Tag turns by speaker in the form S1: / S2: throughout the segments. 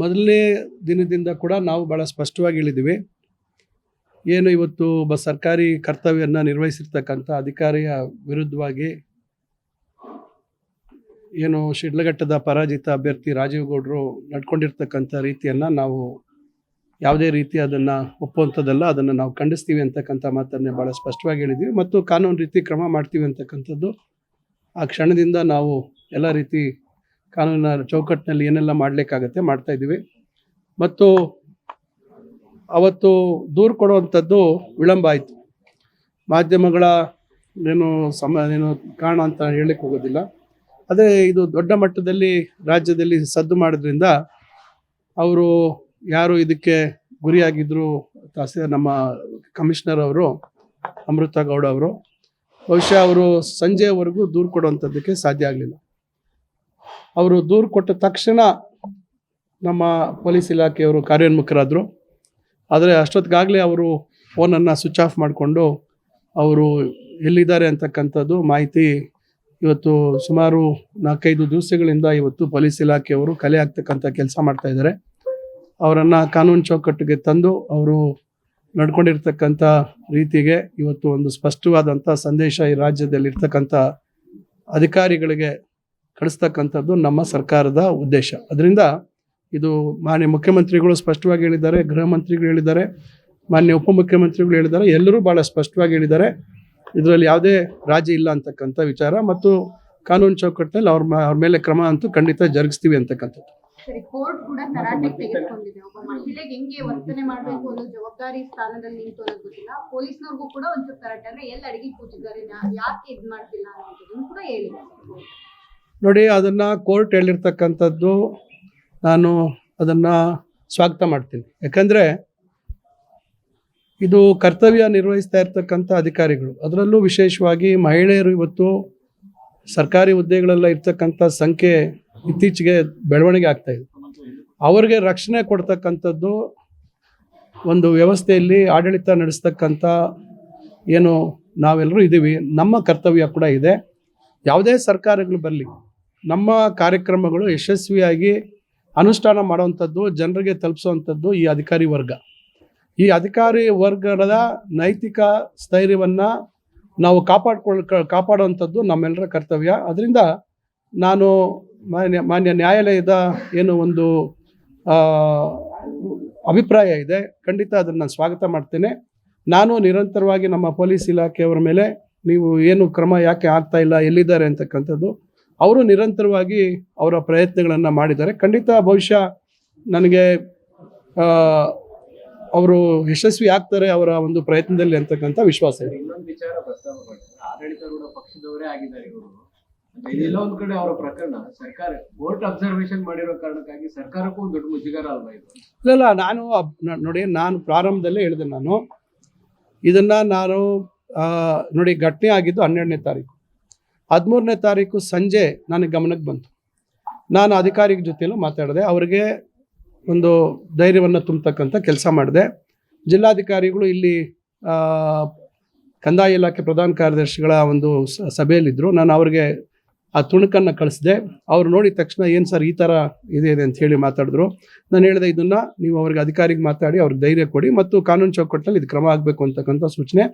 S1: ಮೊದಲನೇ ದಿನದಿಂದ ಕೂಡ ನಾವು ಭಾಳ ಸ್ಪಷ್ಟವಾಗಿ ಹೇಳಿದ್ದೀವಿ. ಏನು ಇವತ್ತು ಒಬ್ಬ ಸರ್ಕಾರಿ ಕರ್ತವ್ಯವನ್ನು ನಿರ್ವಹಿಸಿರ್ತಕ್ಕಂಥ ಅಧಿಕಾರಿಯ ವಿರುದ್ಧವಾಗಿ ಏನು ಶಿಡ್ಲಘಟ್ಟದ ಪರಾಜಿತ ಅಭ್ಯರ್ಥಿ ರಾಜೀವ್ ಗೌಡರು ನಡ್ಕೊಂಡಿರ್ತಕ್ಕಂಥ ರೀತಿಯನ್ನು ನಾವು ಯಾವುದೇ ರೀತಿ ಅದನ್ನು ಒಪ್ಪುವಂಥದ್ದಲ್ಲ, ಅದನ್ನು ನಾವು ಖಂಡಿಸ್ತೀವಿ ಅಂತಕ್ಕಂಥ ಮಾತನ್ನೇ ಭಾಳ ಸ್ಪಷ್ಟವಾಗಿ ಹೇಳಿದ್ದೀವಿ. ಮತ್ತು ಕಾನೂನು ರೀತಿ ಕ್ರಮ ಮಾಡ್ತೀವಿ ಅಂತಕ್ಕಂಥದ್ದು ಆ ಕ್ಷಣದಿಂದ ನಾವು ಎಲ್ಲ ರೀತಿ ಕಾನೂನಿನ ಚೌಕಟ್ಟಿನಲ್ಲಿ ಏನೆಲ್ಲ ಮಾಡಲಿಕ್ಕಾಗತ್ತೆ ಮಾಡ್ತಾ ಇದ್ದೀವಿ. ಮತ್ತು ಅವತ್ತು ದೂರು ಕೊಡುವಂಥದ್ದು ವಿಳಂಬ ಆಯಿತು. ಮಾಧ್ಯಮಗಳ ಏನು ಸಮ ಏನು ಕಾರಣ ಅಂತ ಹೇಳಲಿಕ್ಕೆ ಹೋಗೋದಿಲ್ಲ. ಅದೇ ಇದು ದೊಡ್ಡ ಮಟ್ಟದಲ್ಲಿ ರಾಜ್ಯದಲ್ಲಿ ಸದ್ದು ಮಾಡೋದ್ರಿಂದ ಅವರು ಯಾರು ಇದಕ್ಕೆ ಗುರಿಯಾಗಿದ್ದರು ನಮ್ಮ ಕಮಿಷನರ್ ಅವರು ಅಮೃತ ಗೌಡ ಅವರು. ಬಹುಶಃ ಅವರು ಸಂಜೆವರೆಗೂ ದೂರು ಕೊಡುವಂಥದ್ದಕ್ಕೆ ಸಾಧ್ಯ ಆಗಲಿಲ್ಲ. ಅವರು ದೂರು ಕೊಟ್ಟ ತಕ್ಷಣ ನಮ್ಮ ಪೊಲೀಸ್ ಇಲಾಖೆಯವರು ಕಾರ್ಯೋನ್ಮುಖರಾದರು. ಆದರೆ ಅಷ್ಟೊತ್ತಿಗಾಗಲೇ ಅವರು ಫೋನನ್ನು ಸ್ವಿಚ್ ಆಫ್ ಮಾಡಿಕೊಂಡು ಅವರು ಎಲ್ಲಿದ್ದಾರೆ ಅಂತಕ್ಕಂಥದ್ದು ಮಾಹಿತಿ ಇವತ್ತು ಸುಮಾರು ನಾಲ್ಕೈದು ದಿವಸಗಳಿಂದ ಇವತ್ತು ಪೊಲೀಸ್ ಇಲಾಖೆಯವರು ಕಲೆ ಆಗ್ತಕ್ಕಂಥ ಕೆಲಸ ಮಾಡ್ತಾ ಇದ್ದಾರೆ. ಅವರನ್ನು ಕಾನೂನು ಚೌಕಟ್ಟಿಗೆ ತಂದು ಅವರು ನಡ್ಕೊಂಡಿರ್ತಕ್ಕಂಥ ರೀತಿಗೆ ಇವತ್ತು ಒಂದು ಸ್ಪಷ್ಟವಾದಂಥ ಸಂದೇಶ ಈ ರಾಜ್ಯದಲ್ಲಿ ಇರ್ತಕ್ಕಂಥ ಅಧಿಕಾರಿಗಳಿಗೆ ಕಳಿಸ್ತಕ್ಕಂಥದ್ದು ನಮ್ಮ ಸರ್ಕಾರದ ಉದ್ದೇಶ. ಅದರಿಂದ ಇದು ಮಾನ್ಯ ಮುಖ್ಯಮಂತ್ರಿಗಳು ಸ್ಪಷ್ಟವಾಗಿ ಹೇಳಿದ್ದಾರೆ, ಗೃಹ ಮಂತ್ರಿಗಳು ಹೇಳಿದ್ದಾರೆ, ಮಾನ್ಯ ಉಪಮುಖ್ಯಮಂತ್ರಿಗಳು ಹೇಳಿದ್ದಾರೆ, ಎಲ್ಲರೂ ಭಾಳ ಸ್ಪಷ್ಟವಾಗಿ ಹೇಳಿದ್ದಾರೆ. ಇದರಲ್ಲಿ ಯಾವುದೇ ರಾಜಿ ಇಲ್ಲ ಅಂತಕ್ಕಂಥ ವಿಚಾರ ಮತ್ತು ಕಾನೂನು ಚೌಕಟ್ಟಿನಲ್ಲಿ ಅವ್ರ ಅವ್ರ ಮೇಲೆ ಕ್ರಮ ಅಂತೂ ಖಂಡಿತ ಜರುಗಿಸ್ತೀವಿ ಅಂತಕ್ಕಂಥದ್ದು.
S2: ಜವಾಬ್ದಾರಿ
S1: ನೋಡಿ, ಅದನ್ನು ಕೋರ್ಟ್ ಹೇಳಿರ್ತಕ್ಕಂಥದ್ದು ನಾನು ಅದನ್ನು ಸ್ವಾಗತ ಮಾಡ್ತೀನಿ. ಯಾಕಂದರೆ ಇದು ಕರ್ತವ್ಯ ನಿರ್ವಹಿಸ್ತಾ ಇರ್ತಕ್ಕಂಥ ಅಧಿಕಾರಿಗಳು. ಅದರಲ್ಲೂ ವಿಶೇಷವಾಗಿ ಮಹಿಳೆಯರು ಇವತ್ತು ಸರ್ಕಾರಿ ಹುದ್ದೆಗಳೆಲ್ಲ ಇರ್ತಕ್ಕಂಥ ಸಂಖ್ಯೆ ಇತ್ತೀಚೆಗೆ ಬೆಳವಣಿಗೆ ಆಗ್ತಾ ಇದೆ. ಅವರಿಗೆ ರಕ್ಷಣೆ ಕೊಡ್ತಕ್ಕಂಥದ್ದು ಒಂದು ವ್ಯವಸ್ಥೆಯಲ್ಲಿ ಆಡಳಿತ ನಡೆಸ್ತಕ್ಕಂಥ ಏನು ನಾವೆಲ್ಲರೂ ಇದ್ದೀವಿ ನಮ್ಮ ಕರ್ತವ್ಯ ಕೂಡ ಇದೆ. ಯಾವುದೇ ಸರ್ಕಾರಗಳು ಬರಲಿ ನಮ್ಮ ಕಾರ್ಯಕ್ರಮಗಳು ಯಶಸ್ವಿಯಾಗಿ ಅನುಷ್ಠಾನ ಮಾಡುವಂಥದ್ದು, ಜನರಿಗೆ ತಲುಪಿಸುವಂಥದ್ದು ಈ ಅಧಿಕಾರಿ ವರ್ಗ. ಈ ಅಧಿಕಾರಿ ವರ್ಗದ ನೈತಿಕ ಸ್ಥೈರ್ಯವನ್ನು ನಾವು ಕಾಪಾಡ್ಕೊಳ್ ಕಾಪಾಡುವಂಥದ್ದು ನಮ್ಮೆಲ್ಲರ ಕರ್ತವ್ಯ. ಅದರಿಂದ ನಾನು ಮಾನ್ಯ ಮಾನ್ಯ ನ್ಯಾಯಾಲಯದ ಏನು ಒಂದು ಅಭಿಪ್ರಾಯ ಇದೆ. ಖಂಡಿತ ಅದನ್ನು ನಾನು ಸ್ವಾಗತ ಮಾಡ್ತೇನೆ. ನಾನು ನಿರಂತರವಾಗಿ ನಮ್ಮ ಪೊಲೀಸ್ ಇಲಾಖೆಯವರ ಮೇಲೆ ನೀವು ಏನು ಕ್ರಮ ಯಾಕೆ ಆಗ್ತಾ ಇಲ್ಲ, ಎಲ್ಲಿದ್ದಾರೆ ಅಂತಕ್ಕಂಥದ್ದು ಅವರು ನಿರಂತರವಾಗಿ ಅವರ ಪ್ರಯತ್ನಗಳನ್ನು ಮಾಡಿದ್ದಾರೆ. ಖಂಡಿತ ಬಹುಶಃ ನನಗೆ ಅವರು ಯಶಸ್ವಿ ಆಗ್ತಾರೆ ಅವರ ಒಂದು ಪ್ರಯತ್ನದಲ್ಲಿ ಅಂತಕ್ಕಂಥ ವಿಶ್ವಾಸ ಇದೆ.
S3: ಎಲ್ಲ ಒಂದ್ ಕಡೆ ಅವರ ಪ್ರಕರಣ ಸರ್ಕಾರ ಕೋರ್ಟ್ ಅಬ್ಸರ್ವೇಷನ್ ಮಾಡಿರೋ ಕಾರಣಕ್ಕಾಗಿ ಸರ್ಕಾರಕ್ಕೂ ದೊಡ್ಡ ಮುಜುಗರ ಅಲ್ವಾ ಇದು?
S1: ಇಲ್ಲ ಇಲ್ಲ ನಾನು ನೋಡಿ ನಾನು ಪ್ರಾರಂಭದಲ್ಲೇ ಹೇಳಿದೆ ನಾನು. ಇದನ್ನ ನಾನು ನೋಡಿ ಘಟನೆ ಆಗಿದ್ದು ಹನ್ನೆರಡನೇ ತಾರೀಕು. ಹದಿಮೂರನೇ ತಾರೀಕು ಸಂಜೆ ನನಗೆ ಗಮನಕ್ಕೆ ಬಂತು. ನಾನು ಅಧಿಕಾರಿಗಳ ಜೊತೆಯಲ್ಲೂ ಮಾತಾಡಿದೆ. ಅವರಿಗೆ ಒಂದು ಧೈರ್ಯವನ್ನು ತುಂಬತಕ್ಕಂಥ ಕೆಲಸ ಮಾಡಿದೆ. ಜಿಲ್ಲಾಧಿಕಾರಿಗಳು ಇಲ್ಲಿ ಕಂದಾಯ ಇಲಾಖೆ ಪ್ರಧಾನ ಕಾರ್ಯದರ್ಶಿಗಳ ಒಂದು ಸಭೆಯಲ್ಲಿದ್ದರು. ನಾನು ಅವ್ರಿಗೆ ಆ ತುಣುಕನ್ನು ಕಳಿಸಿದೆ. ಅವ್ರು ನೋಡಿದ ತಕ್ಷಣ ಏನು ಸರ್ ಈ ಥರ ಇದೆ ಇದೆ ಅಂತ ಹೇಳಿ ಮಾತಾಡಿದ್ರು. ನಾನು ಹೇಳಿದೆ, ಇದನ್ನು ನೀವು ಅವ್ರಿಗೆ ಅಧಿಕಾರಿಗೆ ಮಾತಾಡಿ, ಅವ್ರಿಗೆ ಧೈರ್ಯ ಕೊಡಿ ಮತ್ತು ಕಾನೂನು ಚೌಕಟ್ಟಲ್ಲಿ ಇದು ಕ್ರಮ ಆಗಬೇಕು ಅಂತಕ್ಕಂಥ ಸೂಚನೆ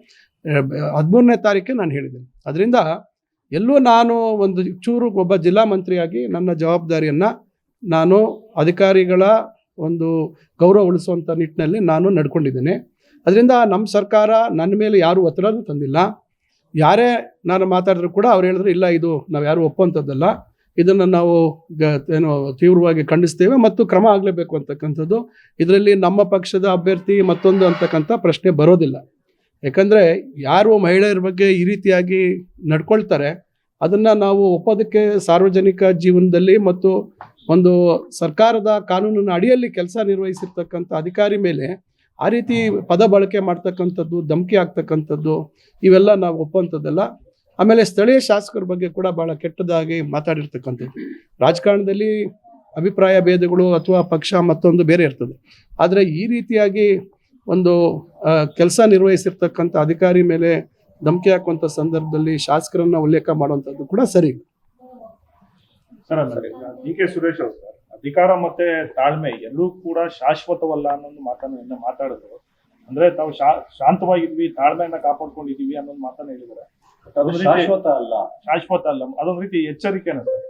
S1: ಹದಿಮೂರನೇ ತಾರೀಕೆ ನಾನು ಹೇಳಿದ್ದೇನೆ. ಅದರಿಂದ ಎಲ್ಲೂ ನಾನು ಒಂದು ಚೂರು ಒಬ್ಬ ಜಿಲ್ಲಾ ಮಂತ್ರಿಯಾಗಿ ನನ್ನ ಜವಾಬ್ದಾರಿಯನ್ನು ನಾನು ಅಧಿಕಾರಿಗಳ ಒಂದು ಗೌರವ ಉಳಿಸುವಂಥ ನಿಟ್ಟಿನಲ್ಲಿ ನಾನು ನಡ್ಕೊಂಡಿದ್ದೇನೆ. ಅದರಿಂದ ನಮ್ಮ ಸರ್ಕಾರ ನನ್ನ ಮೇಲೆ ಯಾರೂ ಒತ್ತಡನೂ ತಂದಿಲ್ಲ. ಯಾರೇ ನಾನು ಮಾತಾಡಿದ್ರು ಕೂಡ ಅವ್ರು ಹೇಳಿದ್ರು, ಇಲ್ಲ, ಇದು ನಾವು ಯಾರು ಒಪ್ಪುವಂಥದ್ದಲ್ಲ ಇದನ್ನು ನಾವು ಗ, ಏನು ತೀವ್ರವಾಗಿ ಖಂಡಿಸ್ತೇವೆ ಮತ್ತು ಕ್ರಮ ಆಗಲೇಬೇಕು ಅಂತಕ್ಕಂಥದ್ದು. ಇದರಲ್ಲಿ ನಮ್ಮ ಪಕ್ಷದ ಅಭ್ಯರ್ಥಿ ಮತ್ತೊಂದು ಅಂತಕ್ಕಂಥ ಪ್ರಶ್ನೆ ಬರೋದಿಲ್ಲ. ಯಾಕಂದರೆ ಯಾರು ಮಹಿಳೆಯರ ಬಗ್ಗೆ ಈ ರೀತಿಯಾಗಿ ನಡ್ಕೊಳ್ತಾರೆ. ಅದನ್ನು ನಾವು ಒಪ್ಪೋದಕ್ಕೆ ಸಾರ್ವಜನಿಕ ಜೀವನದಲ್ಲಿ ಮತ್ತು ಒಂದು ಸರ್ಕಾರದ ಕಾನೂನಿನ ಅಡಿಯಲ್ಲಿ ಕೆಲಸ ನಿರ್ವಹಿಸಿರ್ತಕ್ಕಂಥ ಅಧಿಕಾರಿ ಮೇಲೆ ಆ ರೀತಿ ಪದ ಬಳಕೆ ಮಾಡ್ತಕ್ಕಂಥದ್ದು, ಧಮಕಿ ಆಗ್ತಕ್ಕಂಥದ್ದು ಇವೆಲ್ಲ ನಾವು ಒಪ್ಪುವಂಥದ್ದಲ್ಲ. ಆಮೇಲೆ ಸ್ಥಳೀಯ ಶಾಸಕರ ಬಗ್ಗೆ ಕೂಡ ಭಾಳ ಕೆಟ್ಟದಾಗಿ ಮಾತಾಡಿರ್ತಕ್ಕಂಥದ್ದು. ರಾಜಕಾರಣದಲ್ಲಿ ಅಭಿಪ್ರಾಯ ಭೇದಗಳು ಅಥವಾ ಪಕ್ಷ ಮತ್ತೊಂದು ಬೇರೆ ಇರ್ತದೆ. ಆದರೆ ಈ ರೀತಿಯಾಗಿ ಒಂದು ಕೆಲಸ ನಿರ್ವಹಿಸಿರ್ತಕ್ಕಂಥ ಅಧಿಕಾರಿ ಮೇಲೆ ಧಮಕಿ ಹಾಕುವಂಥ ಸಂದರ್ಭದಲ್ಲಿ ಶಾಸಕರನ್ನ ಉಲ್ಲೇಖ ಮಾಡುವಂಥದ್ದು ಕೂಡ ಸರಿ.
S4: ಸರ್ ಡಿ ಕೆ ಸುರೇಶ್ ಅವರು ಸರ್ ಅಧಿಕಾರ ಮತ್ತೆ ತಾಳ್ಮೆ ಎಲ್ಲೂ ಕೂಡ ಶಾಶ್ವತವಲ್ಲ ಅನ್ನೋದು ಮಾತನ್ನು ನಿನ್ನೆ ಮಾತಾಡಿದ್ರು. ಅಂದ್ರೆ ತಾವು ಶಾ- ಶಾಂತವಾಗಿದ್ವಿ ತಾಳ್ಮೆಯನ್ನ ಕಾಪಾಡ್ಕೊಂಡಿದೀವಿ ಅನ್ನೋದು ಮಾತನ್ನ ಹೇಳಿದ್ದಾರೆ
S5: ಅದು ಶಾಶ್ವತ ಅಲ್ಲ.
S4: ಶಾಶ್ವತ ಅಲ್ಲ. ಅದೊಂದು ರೀತಿ ಎಚ್ಚರಿಕೆನ ಸರ್.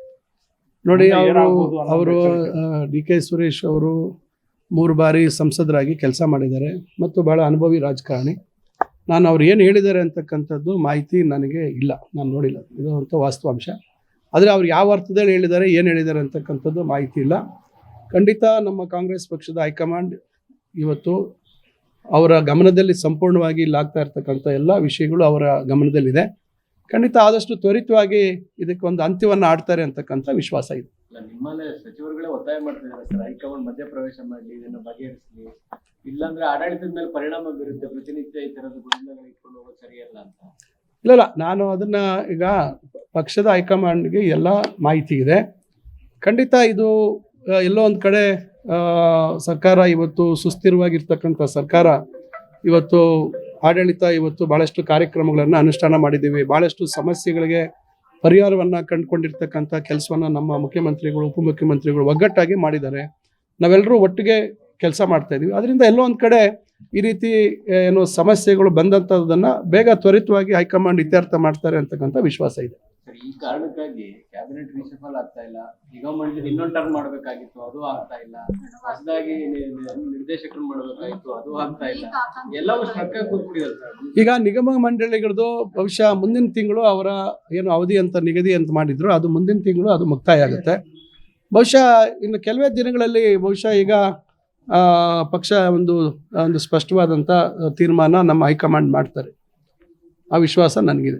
S1: ನೋಡಿ ಅವರು. ಡಿ ಕೆ ಸುರೇಶ್ ಅವರು ಮೂರು ಬಾರಿ ಸಂಸದರಾಗಿ ಕೆಲಸ ಮಾಡಿದ್ದಾರೆ ಮತ್ತು ಭಾಳ ಅನುಭವಿ ರಾಜಕಾರಣಿ. ನಾನು ಅವ್ರು ಏನು ಹೇಳಿದ್ದಾರೆ ಅಂತಕ್ಕಂಥದ್ದು ಮಾಹಿತಿ ನನಗೆ ಇಲ್ಲ. ನಾನು ನೋಡಿಲ್ಲ. ಇದು ಅಂತ ವಾಸ್ತವಾಂಶ ಆದರೆ ಅವ್ರು ಯಾವ ಅರ್ಥದಲ್ಲಿ ಹೇಳಿದ್ದಾರೆ, ಏನು ಹೇಳಿದ್ದಾರೆ ಅಂತಕ್ಕಂಥದ್ದು ಮಾಹಿತಿ ಇಲ್ಲ. ಖಂಡಿತ ನಮ್ಮ ಕಾಂಗ್ರೆಸ್ ಪಕ್ಷದ ಹೈಕಮಾಂಡ್ ಇವತ್ತು ಅವರ ಗಮನದಲ್ಲಿ ಸಂಪೂರ್ಣವಾಗಿ ಇಲ್ಲಾಗ್ತಾ ಇರ್ತಕ್ಕಂಥ ಎಲ್ಲ ವಿಷಯಗಳು ಅವರ ಗಮನದಲ್ಲಿದೆ. ಖಂಡಿತ ಆದಷ್ಟು ತ್ವರಿತವಾಗಿ ಇದಕ್ಕೆ ಒಂದು ಅಂತ್ಯವನ್ನು ಆಡ್ತಾರೆ ಅಂತಕ್ಕಂಥ ವಿಶ್ವಾಸ ಇದೆ.
S3: ನಿಮ್ಮಲ್ಲೇ ಸಚಿವರುಗಳೇ ಒತ್ತಾಯ ಮಾಡ್ತಿದ್ದಾರೆ ಸರ್. ಹೈಕಮಾಂಡ್ ಮಧ್ಯಪ್ರವೇಶ ಮಾಡಲಿ, ಇದನ್ನ ಬಗೆಹರಿಸಲಿ. ಇಲ್ಲಾಂದ್ರೆ ಆಡಳಿತದ ಮೇಲೆ ಪರಿಣಾಮ ಬೀರುತ್ತೆ. ಪ್ರತಿನಿತ್ಯ ಈ ತರದ ಗೊಂದಲಗಳು ಇಟ್ಕೊಂಡು ಹೋಗೋದು ಸರಿಯಲ್ಲ ಅಂತ.
S1: ಇಲ್ಲ ಇಲ್ಲ. ನಾನು ಅದನ್ನ ಈಗ ಪಕ್ಷದ ಹೈಕಮಾಂಡ್ಗೆ ಎಲ್ಲ ಮಾಹಿತಿ ಇದೆ. ಖಂಡಿತ ಇದು ಎಲ್ಲೋ ಒಂದು ಕಡೆ ಸರ್ಕಾರ ಇವತ್ತು ಸುಸ್ಥಿರವಾಗಿರ್ತಕ್ಕಂಥ ಸರ್ಕಾರ ಇವತ್ತು ಆಡಳಿತ ಇವತ್ತು ಭಾಳಷ್ಟು ಕಾರ್ಯಕ್ರಮಗಳನ್ನು ಅನುಷ್ಠಾನ ಮಾಡಿದ್ದೀವಿ. ಭಾಳಷ್ಟು ಸಮಸ್ಯೆಗಳಿಗೆ ಪರಿಹಾರವನ್ನು ಕಂಡುಕೊಂಡಿರ್ತಕ್ಕಂಥ ಕೆಲಸವನ್ನು ನಮ್ಮ ಮುಖ್ಯಮಂತ್ರಿಗಳು, ಉಪಮುಖ್ಯಮಂತ್ರಿಗಳು ಒಗ್ಗಟ್ಟಾಗಿ ಮಾಡಿದ್ದಾರೆ. ನಾವೆಲ್ಲರೂ ಒಟ್ಟಿಗೆ ಕೆಲಸ ಮಾಡ್ತಾ ಇದ್ದೀವಿ ಅದರಿಂದ ಎಲ್ಲೋ ಒಂದು ಕಡೆ ಈ ರೀತಿ ಏನು ಸಮಸ್ಯೆಗಳು ಬಂದಂಥದ್ದನ್ನು ಬೇಗ ತ್ವರಿತವಾಗಿ ಹೈಕಮಾಂಡ್ ಇತ್ಯರ್ಥ ಮಾಡ್ತಾರೆ ಅಂತಕ್ಕಂಥ ವಿಶ್ವಾಸ ಇದೆ.
S3: ಸರ್, ಈ ಕಾರಣಕ್ಕಾಗಿ ಕ್ಯಾಬಿನೆಟ್ ರಿಸಫಲ್ ಆಗ್ತಾ ಇಲ್ಲ. ಮಂಡಳಿ ಇನ್ನೊಂದು ಟರ್ನ್ ಮಾಡ್ಬೇಕಾಗಿತ್ತು, ಅದು ಆಗ್ತಾ ಇಲ್ಲ. ಹೊಸದಾಗಿ ನಿರ್ದೇಶಕರು ಮಾಡ್ಬೇಕಾಗಿತ್ತು, ಅದು ಆಗ್ತಾ ಇಲ್ಲ. ಎಲ್ಲವೂ ಸ್ಟ್ರಕ್ ಕೂತ್ಬಿಟ್ಟಿದೆ ಸರ್.
S1: ಈಗ ನಿಗಮ ಮಂಡಳಿಗಳದು ಬಹುಶಃ ಮುಂದಿನ ತಿಂಗಳು ಅವರ ಏನು ಅವಧಿ ಅಂತ, ನಿಗದಿ ಅಂತ ಮಾಡಿದ್ರು, ಅದು ಮುಂದಿನ ತಿಂಗಳು ಅದು ಮುಕ್ತಾಯ ಆಗುತ್ತೆ. ಬಹುಶಃ ಇನ್ನು ಕೆಲವೇ ದಿನಗಳಲ್ಲಿ ಬಹುಶಃ ಈಗ ಪಕ್ಷ ಒಂದು ಒಂದು ಸ್ಪಷ್ಟವಾದಂಥ ತೀರ್ಮಾನ ನಮ್ಮ ಹೈಕಮಾಂಡ್ ಮಾಡ್ತಾರೆ. ಆ ವಿಶ್ವಾಸ ನನಗಿದೆ.